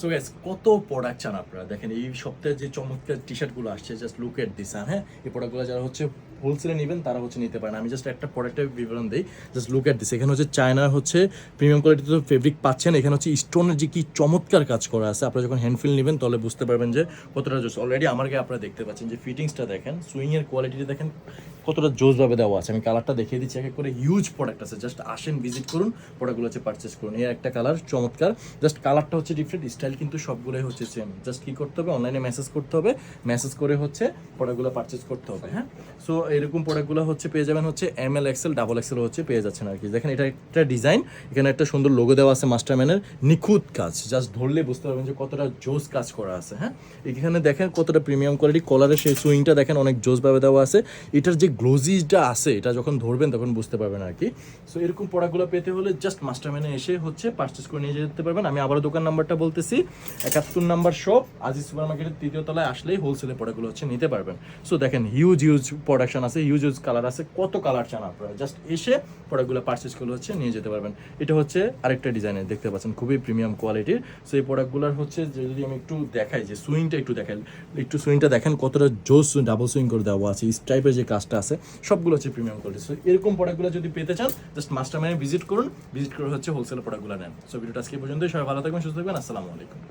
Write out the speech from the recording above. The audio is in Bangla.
সো গাইস কত প্রোডাক্ট আপনারা? দেখেন, এই সপ্তাহে যে চমৎকার টি শার্টগুলো আসছে জাস্ট লুক এট দিস হ্যাঁ এই প্রোডাক্টগুলো যারা হচ্ছে হোলসেলে নেবেন, তারা হচ্ছে নিতে পারেন। আমি জাস্ট একটা প্রোডাক্টের বিবরণ দিই জাস্ট লুক এট দিস এখানে হচ্ছে চায়নার হচ্ছে প্রিমিয়াম কোয়ালিটিতে ফেব্রিক পাচ্ছেন। এখানে হচ্ছে স্টোনের যে কি চমৎকার কাজ করা আছে। আপনারা যখন হ্যান্ডফিল নেবেন, তাহলে বুঝতে পারবেন যে কতটা জোস অলরেডি আমার গায়ে আপনারা দেখতে পাচ্ছেন যে ফিটিংসটা দেখেন সুইংয়ের কোয়ালিটিটা দেখেন, কতটা জোসভাবে দেওয়া আছে। আমি কালারটা দেখিয়ে দিচ্ছি, এক করে হিউজ প্রোডাক্ট আছে। জাস্ট আসেন ভিজিট করুন প্রোডাক্টগুলো হচ্ছে পারচেস করুন। এই একটা কালার চমৎকার। জাস্ট কালারটা হচ্ছে ডিফারেন্ট স্টাইল কিন্তু সবগুলোই হচ্ছে সেম জাস্ট কি করতে হবে? অনলাইনে মেসেজ করতে হবে। মেসেজ করে হচ্ছে প্রোডাক্টগুলো পারচেস করতে হবে হ্যাঁ? সো এরকম প্রোডাক্টগুলো হচ্ছে পেয়ে যাবেন হচ্ছে M L XL double XL হচ্ছে পেয়ে যাচ্ছেন আর কি দেখেন, এটা একটা ডিজাইন এখানে একটা সুন্দর লোগো দেওয়া আছে মাস্টারম্যানের নিখুঁত কাজ। জাস্ট ধরলে বুঝতে পারবেন যে কতটা জোস কাজ করা আছে হ্যাঁ? এখানে দেখেন কতটা প্রিমিয়াম কোয়ালিটি কলারের সেই সুইংটা দেখেন অনেক জোসভাবে দেওয়া আছে। এটার যে গ্লোজিটা আছে, এটা যখন ধরবেন তখন বুঝতে পারবেন আর কি সো এরকম প্রোডাক্টগুলো পেতে হলে জাস্ট মাস্টারম্যানে এসে হচ্ছে পারচেস করে নিয়ে যেতে পারবেন। আমি আবারও দোকান নাম্বারটা বলতেছি। একাত্তর নাম্বার শপ আজিজ সুপার মার্কেটের তৃতীয় তলায় আসলেই হোলসেলে প্রোডাক্টগুলো হচ্ছে নিতে পারবেন। সো দেখেন হিউজ হিউজ প্রোডাকশন আছে হিউজ হিউজ কালার আছে, কত কালার চান আপনারা? জাস্ট এসে প্রোডাক্টগুলো পারচেস করলে হচ্ছে নিয়ে যেতে পারবেন। এটা হচ্ছে আরেকটা ডিজাইনের দেখতে পাচ্ছেন, খুবই প্রিমিয়াম কোয়ালিটির সো এই প্রোডাক্টগুলোর হচ্ছে যদি আমি একটু দেখাই, যে সুইংটা একটু দেখাই, একটু সুইংটা দেখেন, কতটা জোস ডাবল সুইং করে দেওয়া আছে এই টাইপের যে কাজটা আছে, সবগুলো হচ্ছে প্রিমিয়াম কোয়ালিটি সো এরকম প্রোডাক্টগুলো যদি পেতে চান জাস্ট মাস্টার মাইনে ভিজিট করুন ভিজিট করে হচ্ছে হোলসেল প্রোডাক্টগুলো নেন। সো ভিডিওটা আজকে পর্যন্তই, সবাই ভালো থাকবেন, সুস্থ থাকবেন, আসসালামু আলাইকুম।